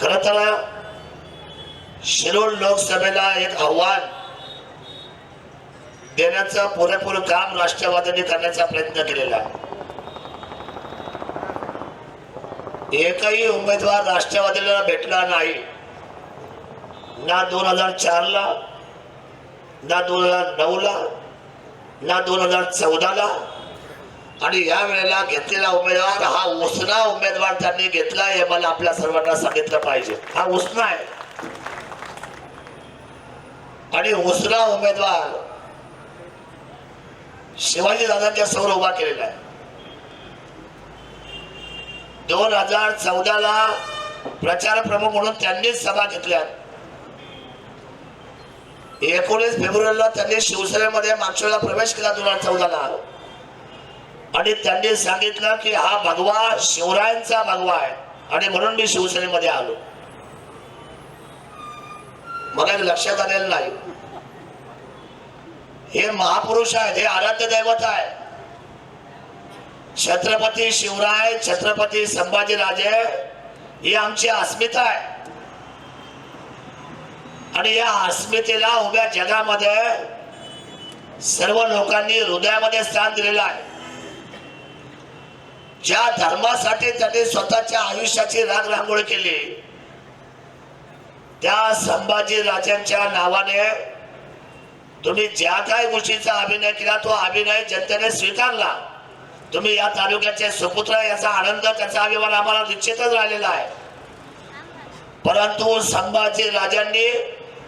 खर तर शिरोळ लोकसभेला एक आव्हान देण्याचं पुरेपूर काम राष्ट्रवादीने करण्याचा प्रयत्न केलेला. एकही उमेदवार राष्ट्रवादीला भेटला नाही. ना दोन हजार चारला ना दोन हजार नऊला ना दोन हजार चौदाला आणि या वेळेला घेतलेला उमेदवार हा उसना उमेदवार त्यांनी घेतला हे मला आपल्या सर्वांना सांगितलं पाहिजे. हा उसना आहे. आणि उसना उमेदवार शिवाजी दादांच्या समोर उभा केलेला आहे. दोन हजार चौदाला प्रचार प्रमुख म्हणून त्यांनीच सभा घेतल्या एकोणीस फेब्रुवारीला त्यांनी शिवसेनेमध्ये मागच्या प्रवेश केला दोन हजार चौदाला. आणि त्यांनी सांगितलं की हा भगवा शिवरायांचा भगवा आहे. आणि म्हणून मी शिवसेनेमध्ये आलो. मला लक्षात आलेलं नाही. हे महापुरुष आहेत हे आराध्य दैवत आहे छत्रपती शिवराय छत्रपती संभाजीराजे ही आमची अस्मिता आहे आणि या अस्मितेला उभ्या जगामध्ये सर्व लोकांनी हृदयामध्ये स्थान दिलेलं आहे. ज्या धर्मासाठी त्यांनी स्वतःच्या आयुष्याची राग रांगोळ केली त्या संभाजी राजांच्या नावाने तुम्ही ज्या काही गोष्टीचा अभिनय केला तो अभिनय जनतेने स्वीकारला. तुम्ही या तालुक्याचे सुपुत्र याचा आनंद त्याचा अभिमान आम्हाला निश्चितच राहिलेला आहे. परंतु संभाजी राजांनी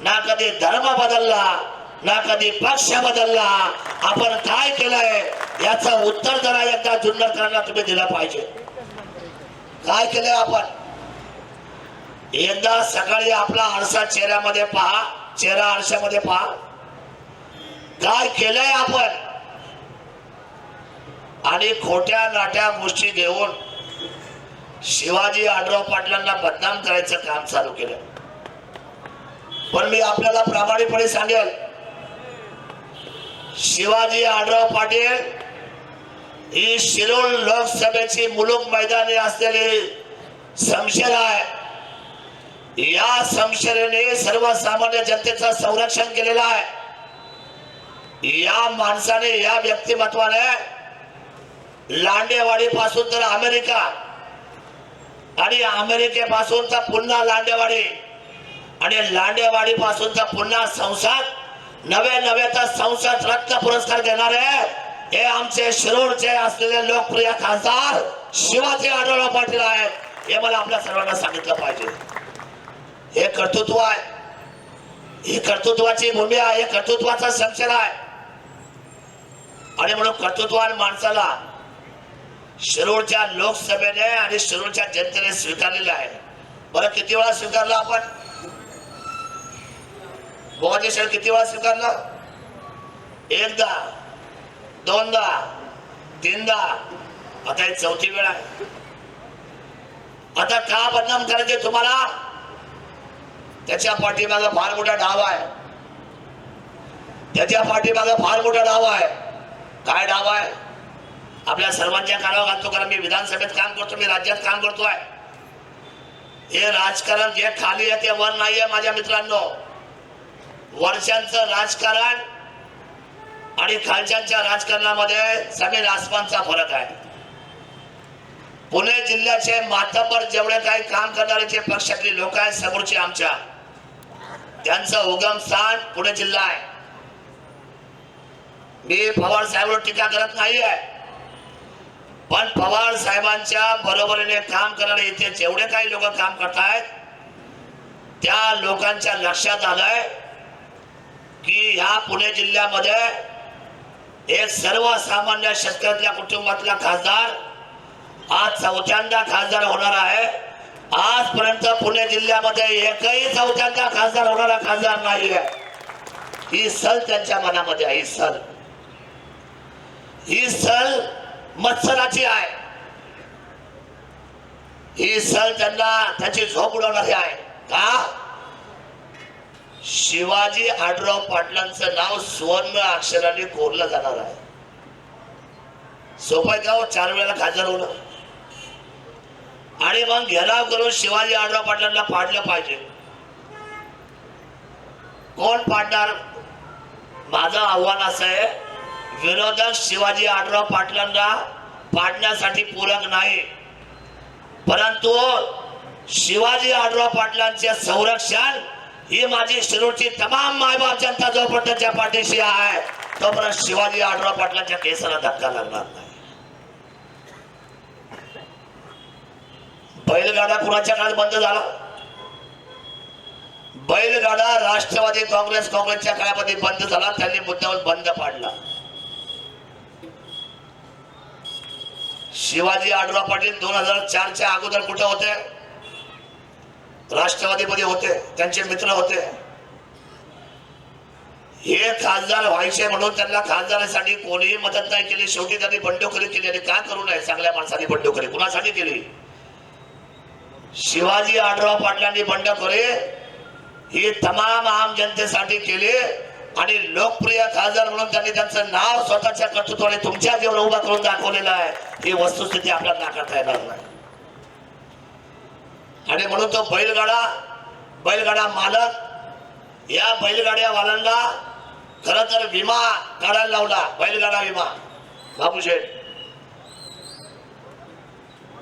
ना कधी धर्म बदलला ना कधी पक्ष बदलला आपण काय केलंय याचं उत्तर जरा एकदा जुन्नरकरांना तुम्ही दिलं पाहिजे. काय केलंय आपण? एकदा सकाळी आपला आरसा चेहऱ्यामध्ये पहा चेहरा आरशामध्ये पहा. काय केलंय आपण? आणि खोट्या नाट्या गोष्टी घेऊन शिवाजी आढराव पाटलांना बदनाम करायचं काम चालू केलं. पण मी आपल्याला प्रामाणिकपणे सांगेल शिवाजी आढराव पाटील ही शिरोळ लोकसभेची मुलुक मैदानी असलेली संशय आहे. या संशयने सर्वसामान्य जनतेचं संरक्षण केलेलं आहे. या माणसाने या व्यक्तिमत्वाने लांडेवाडी पासून तर अमेरिका आणि अमेरिकेपासून तर पुन्हा लांडेवाडी आणि लांडेवाडी पासून तर पुन्हा संसद नवे नवे तर संसद रत्न पुरस्कार देणारे हे आमचे शिरूरचे असलेले लोकप्रिय खासदार शिवाजी आढळराव पाटील आहेत. हे मला आपल्या सर्वांना सांगितलं पाहिजे. हे कर्तृत्व आहे. ही कर्तृत्वाची भूमी आहे. हे कर्तृत्वाचा संशय आहे. आणि म्हणून कर्तृत्वान माणसाला शिरूरच्या लोकसभेने आणि शिरूरच्या जनतेने स्वीकारलेलं आहे. बरं किती वेळा स्वीकारला आपण? गोवाची शेर किती वेळा स्वीकारला? एकदा दोनदा तीनदा. आता ही चौथी वेळ आहे. आता का बदनाम करायचे तुम्हाला? त्याच्या पाठीमागा फार मोठा डाव आहे. त्याच्या पाठीमागा फार मोठा डाव आहे. काय डाव आहे? आपल्या सर्वांच्या कानावर घालतो कारण मी विधानसभेत काम करतो मी राज्यात काम करतोय. हे राजकारण जे खाली आहे ते वर नाहीये माझ्या मित्रांनो. वर्षांचं राजकारण आणि खालच्यांच्या राजकारणामध्ये सगळे आसमानचा फरक आहे. पुणे जिल्ह्याचे मातबर जेवढे काही काम करणारे जे पक्षातले लोक आहेत समोरचे आमच्या त्यांचं उगम स्थान पुणे जिल्हा आहे. मी पवार साहेबांवर टीका करत नाहीये. पण पवार साहेबांच्या बरोबरीने काम करणारे इथे जेवढे काही लोक काम करतायत त्या लोकांच्या लक्षात आलंय की ह्या पुणे जिल्ह्यामध्ये हे सर्वसामान्य शेतकऱ्यातल्या कुटुंबातला खासदार आज चौथ्यांदा खासदार होणार आहे. आजपर्यंत पुणे जिल्ह्यामध्ये एकही चौथ्यांदा खासदार होणारा खासदार नाही आहे ही सल त्यांच्या मनामध्ये आहे ही सल. ही सल मत्सराची आहे. ही सल त्यांना त्याची झोप उडवणारी आहे. का? शिवाजी आडराव पाटलांचं नाव सुवर्ण अक्षराने कोरलं जाणार आहे. सोपं आहे का चार वेळेला खासदार होणं. आणि मग घेराव करून शिवाजी आडराव पाटलांना पाडलं पाहिजे. कोण पाडणार? माझं आव्हान असं आहे विरोधक शिवाजी आडराव पाटलांना पाडण्यासाठी पूरक नाही. परंतु शिवाजी आडराव पाटलांचे संरक्षण ही माझी शिरूरची तमाम मायबाप जनता जोपर्यंत त्या पाठीशी आहे. तोपर्यंत शिवाजी आढराव पाटलांच्या केसाला धक्का लागणार नाही. बैलगाडा कुणाच्या काळात बंद झाला? बैलगाडा राष्ट्रवादी काँग्रेस काँग्रेसच्या काळामध्ये बंद झाला त्यांनी मुद्द्यावर बंद पाडला. शिवाजी आढराव पाटील दोन हजार चारच्या अगोदर कुठे होते? राष्ट्रवादीमध्ये होते त्यांचे मित्र होते. हे खासदार व्हायचे म्हणून त्यांना खासदारासाठी कोणीही मदत नाही केली. शेवटी त्यांनी बंडखोरी केली आणि का करू नये? चांगल्या माणसांनी बंडखोरी. कुणासाठी केली? शिवाजी आढराव पाटलांनी बंडखोरी. ही तमाम आम जनतेसाठी केली आणि लोकप्रिय खासदार म्हणून त्यांनी त्यांचं नाव स्वतःच्या कर्तृत्वाने तुमच्या जेवढं उभा करून दाखवलेलं आहे. ही वस्तुस्थिती आपल्याला नाकारता येणार नाही. आणि म्हणून तो बैलगाडा बैलगाडा मालक या बैलगाड्यावाल्यांना खर तर विमा काढायला लावला बैलगाडा विमा. बाबूशेठ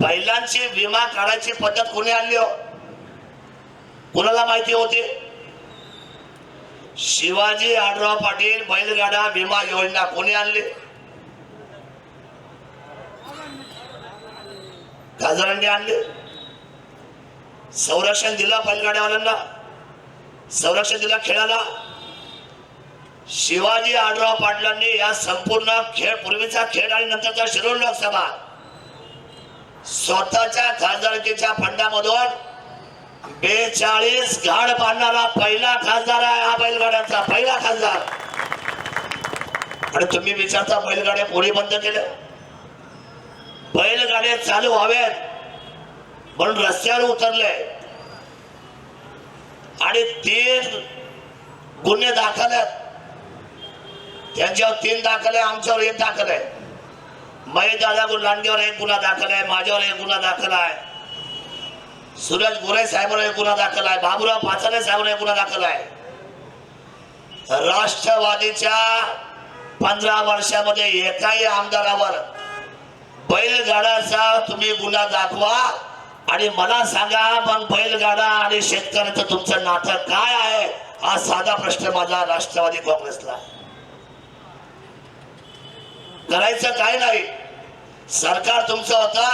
बैलांची विमा काढायची पद्धत कोणी आणली हो? कुणाला माहिती होती? शिवाजी आढराव पाटील बैलगाडा विमा योजना कोणी आणली? खासदारांनी आणली? संरक्षण दिलं बैलगाड्यावाल्यांना. संरक्षण दिलं खेळाला. शिवाजी आढराव पाटलांनी या संपूर्ण खेळ पूर्वीचा खेळ आणि नंतरचा शिरोळ लोकसभा स्वतःच्या खासदारकीच्या फंडामधून बेचाळीस घाड बांधणारा पहिला खासदार आहे हा बैलगाड्यांचा पहिला खासदार. आणि तुम्ही विचारता बैलगाड्या कोणी बंद केलं? बैलगाड्या चालू व्हाव्यात म्हणून रस्त्यावर उतरले आणि तीन गुन्हे दाखल आहेत. त्यांच्यावर तीन दाखल आहे आमच्यावर एक दाखल आहे. महेश दादा लांडगेवर एक गुन्हा दाखल आहे माझ्यावर एक गुन्हा दाखल आहे. सूरज गोरे साहेबांवर एक गुन्हा दाखल आहे बाबूराव पाचारे साहेबांवर एक गुन्हा दाखल आहे. राष्ट्रवादीच्या पंधरा वर्षामध्ये एकाही आमदारावर बैलगाड्याचा तुम्ही गुन्हा दाखवा. आणि मला सांगा मग बैलगाडा आणि शेतकऱ्याचं तुमचं नातं काय आहे? हा साधा प्रश्न माझा राष्ट्रवादी काँग्रेसला. आहे. करायचं काय नाही. सरकार तुमचं होतं.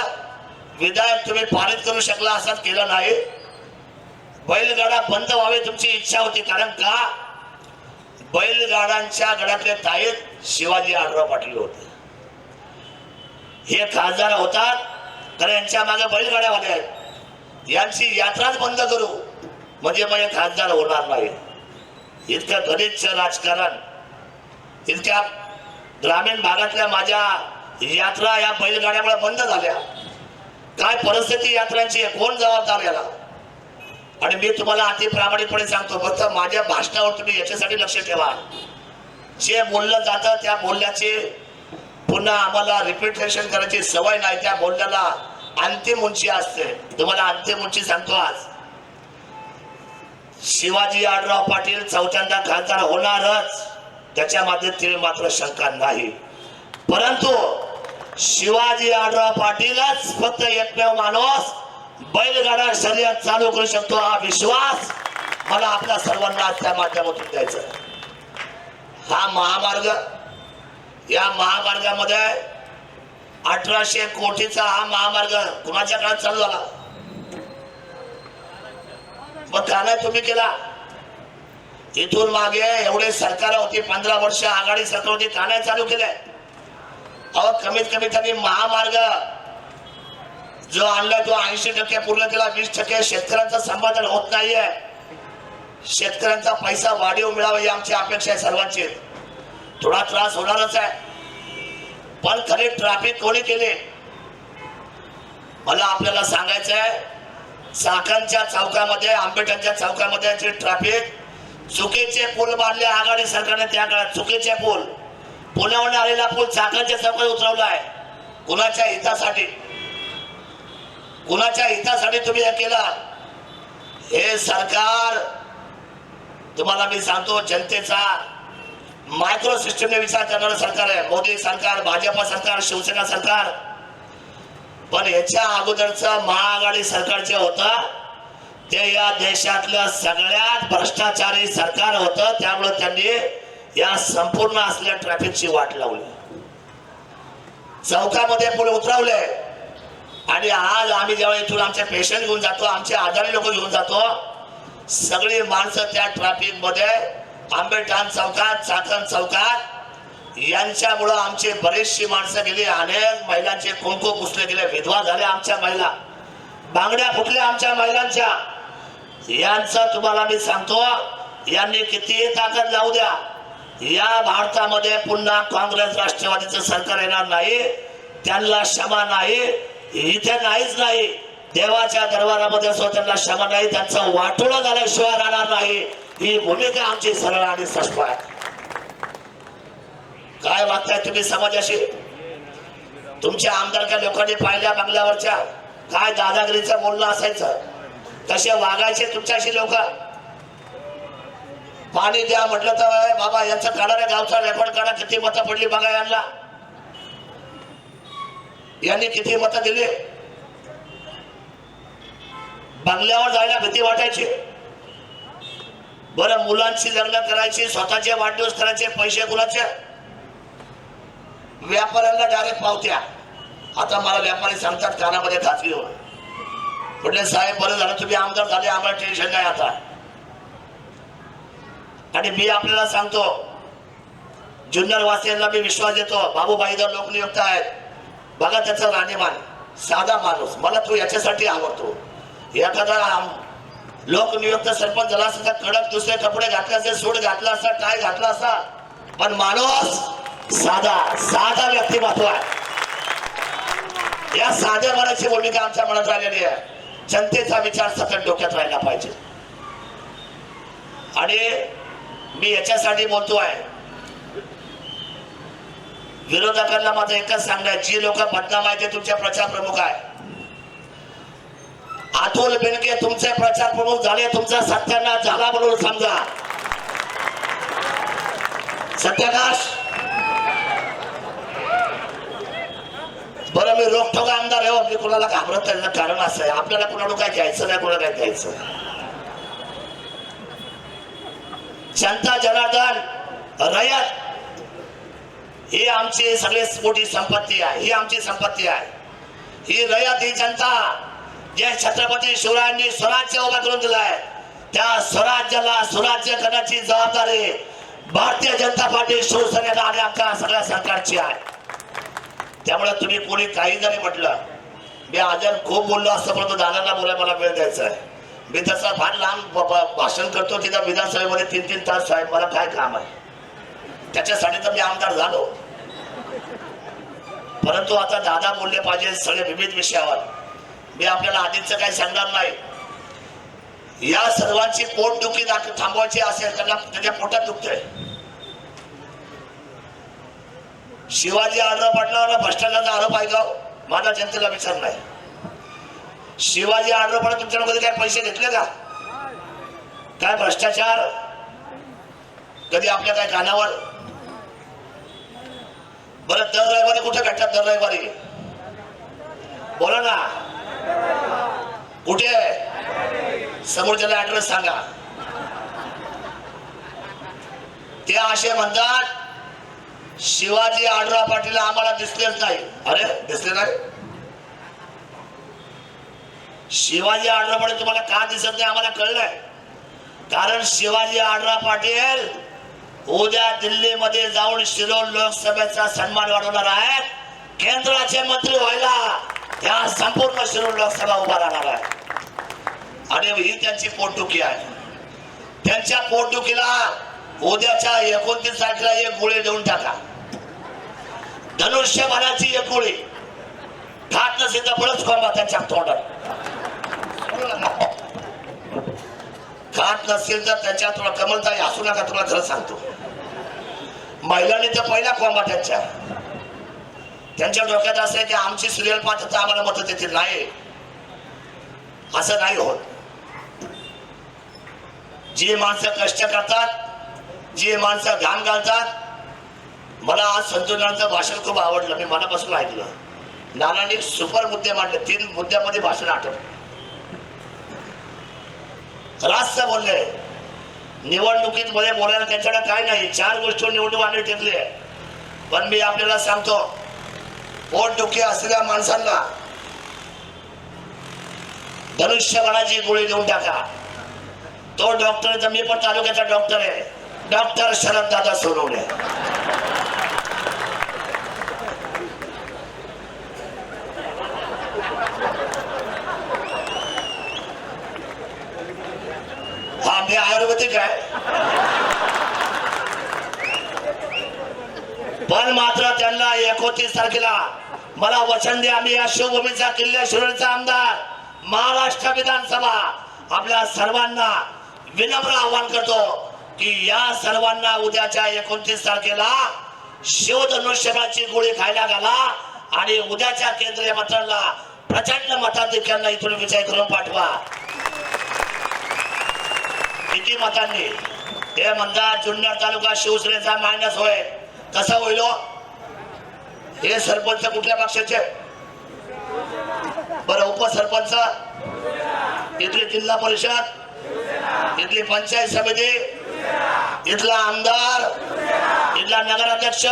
विधायक तुम्ही पारित करू शकला असं केलं नाही. बैलगाडा बंद व्हावी तुमची इच्छा होती कारण का? बैलगाड्यांच्या गडातले ताईत शिवाजी आढराव पाटील होते. हे खासदार होतात. तर यांच्या मागे होत्या. आहेत यांची यात्राच बंद करू. म्हणजे मग खासदार होणार नाही. इतकं गणित राजकारण. इतक्या ग्रामीण भागातल्या माझ्या यात्रा या बैलगाड्यामुळे बंद झाल्या. काय परिस्थिती यात्रांची आहे? कोण जबाबदार याला? आणि मी तुम्हाला अति प्रामाणिकपणे सांगतो फक्त माझ्या भाषणावर तुम्ही याच्यासाठी लक्ष ठेवा. जे बोललं जातं त्या बोलण्याचे पुन्हा आम्हाला रिपिटेशन करायची सवय नाही. त्या बोलण्याला अंतिम उंची असते. तुम्हाला अंतिम उंची सांगतो आज. शिवाजी आडराव पाटील चौथ्यांदा खासदार होणारच. त्याच्यामध्ये तिने मात्र शंका नाही. परंतु शिवाजी आडराव पाटीलच फक्त एकमेव माणूस बैलगाडा शर्यत चालू करू शकतो हा विश्वास मला आपल्या सर्वांना आज त्या माध्यमातून द्यायचा हा महामार्ग या महामार्गामध्ये अठराशे कोटीचा हा महामार्ग कुणाच्या काळात चालू झाला? मग का तुम्ही केला. इथून मागे एवढे सरकार होती पंधरा वर्ष आघाडी सरकार होती का चालू केले अहो कमीत कमी त्यांनी महामार्ग जो आणलाय तो ऐंशी टक्के पूर्ण केला वीस टक्के शेतकऱ्यांचं संपादन होत नाहीये. शेतकऱ्यांचा पैसा वाढीव मिळावा ही आमची अपेक्षा आहे सर्वांची. थोडा त्रास होणारच आहे. पण खरे ट्रॅफिक कोणी केले? मला आपल्याला सांगायचं आहे साखरच्या चौकामध्ये आंबेडकरच्या चौकामध्ये जे ट्रॅफिक चुकीचे पूल बांधले आघाडी सरकारने त्या काळात चुकीचे पूल. पुण्याहून आलेला पूल साखरच्या चौकात उतरवला आहे. कुणाच्या हितासाठी? कुणाच्या हितासाठी तुम्ही हे केला? हे सरकार तुम्हाला मी सांगतो जनतेचा मायक्रो सिस्टमने विचार करणारं सरकार आहे. मोदी सरकार भाजप सरकार शिवसेना सरकार. पण याच्या अगोदरचं महाआघाडी सरकार जे होतं ते या देशातलं सगळ्यात भ्रष्टाचारी सरकार होतं. त्यामुळे त्यांनी या संपूर्ण असल्या ट्रॅफिकची वाट लावली. चौकामध्ये पुढे उतरवले. आणि आज आम्ही जेव्हा इथून आमचे पेशंट घेऊन जातो आमचे आजारी लोक घेऊन जातो सगळी माणसं त्या ट्रॅफिकमध्ये आंबेठाण चौकात चाकण चौकात यांच्यामुळं आमची बरीचशी माणसं गेली अनेक महिलांचे कुंकू पुसले गेले विधवा झाल्या आमच्या महिला. बांगड्या फुटल्या आमच्या महिलांच्या. यांचं तुम्हाला मी सांगतो यांनी कितीही ताकद लावू द्या या भारतामध्ये पुन्हा काँग्रेस राष्ट्रवादीचं सरकार येणार नाही त्यांना क्षमा नाही इथे नाहीच नाही. देवाच्या दरबारामध्ये असो त्यांना क्षमा नाही त्यांचं वाटोळं झाल्याशिवाय राहणार नाही. ही भूमिका आमची सरळ आणि स्पष्ट आहे काय वागताय तुम्ही समाजाशी? तुमच्या आमदारच्या लोकांनी पाहिल्या बंगल्यावरच्या? काय दादागिरीचं बोलणं असायचं? तसे वागायचे तुमच्याशी लोक? पाणी द्या म्हटलं तर बाबा यांचं काढा रे गावचा रेकॉर्ड काढा किती मतं पडली बघा यांना. यांनी किती मतं दिली? बंगल्यावर जायला भीती वाटायची. बरं मुलांची लग्न करायची स्वतःचे वाढदिवस करायचे पैसे कुणाचे? व्यापाऱ्यांना डायरेक्ट पावत्या. आता मला व्यापारी सांगतात कानामध्ये खाजगी होऊन म्हटले साहेब बरं झालं तुम्ही आमदार झाले आम्हाला टेन्शन नाही आता. आणि मी आपल्याला सांगतो जुन्नर वासियांना मी विश्वास देतो बाबूबाईदर लोकनियुक्त आहेत. बघा त्याचं राहणीमान साधा माणूस. मला तो याच्यासाठी आवडतो. एखादा आम- लोकनियुक्त सरपंच झाला असता कडक दुसरे कपडे घातले असते सूट घातला असता टाय घातला असता. पण माणूस साधा साधा व्यक्तिमत्व आहे. या साध्या मनाची भूमिका आमच्या मनात राहिलेली आहे. जनतेचा विचार सतत डोक्यात राहिला पाहिजे. आणि मी याच्यासाठी बोलतोय विरोधकांना माझं एकच सांगणं जी लोक बदनाम आहे ते तुमचे प्रचार प्रमुख आहे अतुल बेनके तुमचे प्रचार प्रमुख झाले तुमचा सत्यानाश झाला म्हणून समजा. सत्यानाश? बरं मी रोखोक आमदार आहे हो. मी कुणाला घाबरत त्याचं कारण असं आहे. आपल्याला कुणाला काय घ्यायचं नाही कुणाला काय घ्यायचं जनता जनार्दन रयत ही आमची सगळी मोठी संपत्ती आहे ही आमची संपत्ती आहे. ही रयत ही जनता. जे छत्रपती शिवरायांनी स्वराज्य उभा करून दिलाय त्या स्वराज्याला स्वराज्य करण्याची जबाबदारी भारतीय जनता पार्टी शिवसेनेला आणि आमच्या सगळ्या सरकारची आहे. त्यामुळे तुम्ही कोणी काही जरी म्हटलं मी आजर खूप बोललो असतं परंतु दादांना बोलायला मला वेळ द्यायचा आहे. मी तसा फार लांब भाषण करतो तिथं विधानसभेमध्ये तीन तीन तास साहेब मला काय काम आहे? त्याच्यासाठी तर मी आमदार झालो. परंतु आता दादा बोलले पाहिजे सगळे विविध विषयावर. मी आपल्याला आधीच काही सांगणार नाही. या सर्वांची पोटदुखी दाख- थांबवायची असेल त्यांना त्याच्या पोटात दुखतंय. शिवाजी आढळ पाटलावर भ्रष्टाचाराचा आरोप आहे का हो? माझा जनतेला विचार नाही. शिवाजी आढळ पाटील तुमच्याकडे कधी काय पैसे घेतले का? काय भ्रष्टाचार? कधी आपल्या काय कानावर? बरं दर रविवारी कुठे भेटतात दर रविवारी बोला ना. कुठे आहे? समोरच्याला ऍड्रेस सांगा. ते असे म्हणतात शिवाजी आडरा पाटील आम्हाला दिसलेच नाही. अरे दिसले नाही? शिवाजी आडरा पाटील तुम्हाला का दिसत नाही आम्हाला कळलंय कारण शिवाजी आडरा पाटील उद्या दिल्लीमध्ये जाऊन शिरोळ लोकसभेचा सन्मान वाढवणार आहेत. केंद्राचे मंत्री व्हायला. त्या संपूर्ण शिरोळ लोकसभा उभा राहणार आहे. आणि ही त्यांची पोटदुखी आहे. त्यांच्या पोटदुखीला उद्याच्या एकोणतीस तारखेला एक गोळी देऊन टाका. धनुष्यबाणाची एक गोळी. ठाक नसेल तर बळच कोंबा त्यांच्या तोंडात. खात नसेल तर त्यांच्या तुला कमलताई असू नका तुला खरं सांगतो. महिलांनी तर पहिला कोंबा त्यांच्या. त्यांच्या डोक्यात असं आहे की आमची सिरियल पाहतात तर आम्हाला मदत देतील नाही असं नाही होत. जी माणसं कष्ट करतात जी माणसं घाण घालतात मला आज संतोषांचं भाषण खूप आवडलं. मी मनापासून ऐकलं. नानांनी सुपर मुद्दे मांडले. तीन मुद्द्यामध्ये भाषण आठवलं. रास्त बोलले. निवडणुकीत मध्ये बोलायला त्यांच्याकडे काय नाही. चार गोष्टी निवडणूक आणली टेकली. पण मी आपल्याला सांगतो पोट पोटदुखी असलेल्या माणसांना धनुष्यबाणाची गोळी देऊन टाका. तो डॉक्टर मी पण तालुक्याचा डॉक्टर आहे. डॉक्टर शरद दादा सोनवणे. हा मी आयुर्वेदिक आहे. पण मात्र त्यांना एकोणतीस तारखेला. मला वचन द्या मी या शिवभूमीचा किल्ले आमदार महाराष्ट्र विधानसभा. आपल्या सर्वांना विनम्र आवाहन करतो की या सर्वांना उद्याच्या एकोणतीस तारखेला शिवधनुष्यबाची गोळी खायला घाला आणि उद्याच्या केंद्रीय मंत्र्यांना प्रचंड मताधिक्यांना इथून विजय करून पाठवा. किती मतांनी? हे म्हणतात जुन्नर तालुका शिवसेनेचा मायनस होय. कसा होईल हो? हे? सरपंच कुठल्या पक्षाचे? बरं उपसरपंच? इथली जिल्हा परिषद? इथली पंचायत समिती? इथला आमदार? इथला नगराध्यक्ष?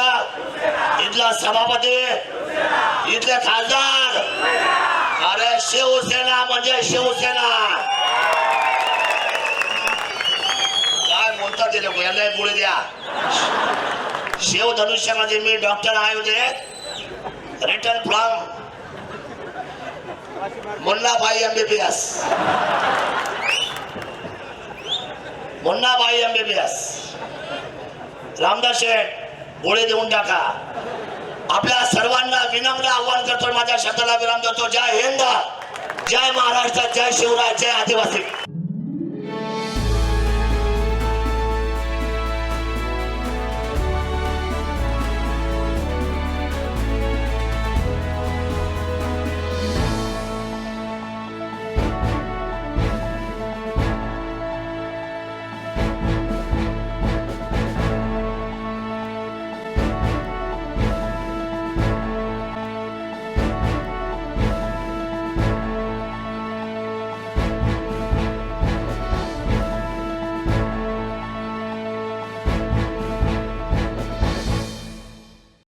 इथला सभापती? इथले खासदार? अरे शिवसेना म्हणजे शिवसेना. काय बोलतात ते लोक? यांना गोळी द्या. शिव धनुष्यामध्ये मी डॉक्टर आहे होते return from Munnabhai MBBS Munnabhai MBBS Ramdas Sheth गोळे देऊन टाका. आपल्या सर्वांना विनम्र आव्हान करतो माझ्या शब्दाला विराम देतो. जय हिंद. जय महाराष्ट्र जय शिवराय जय आदिवासी.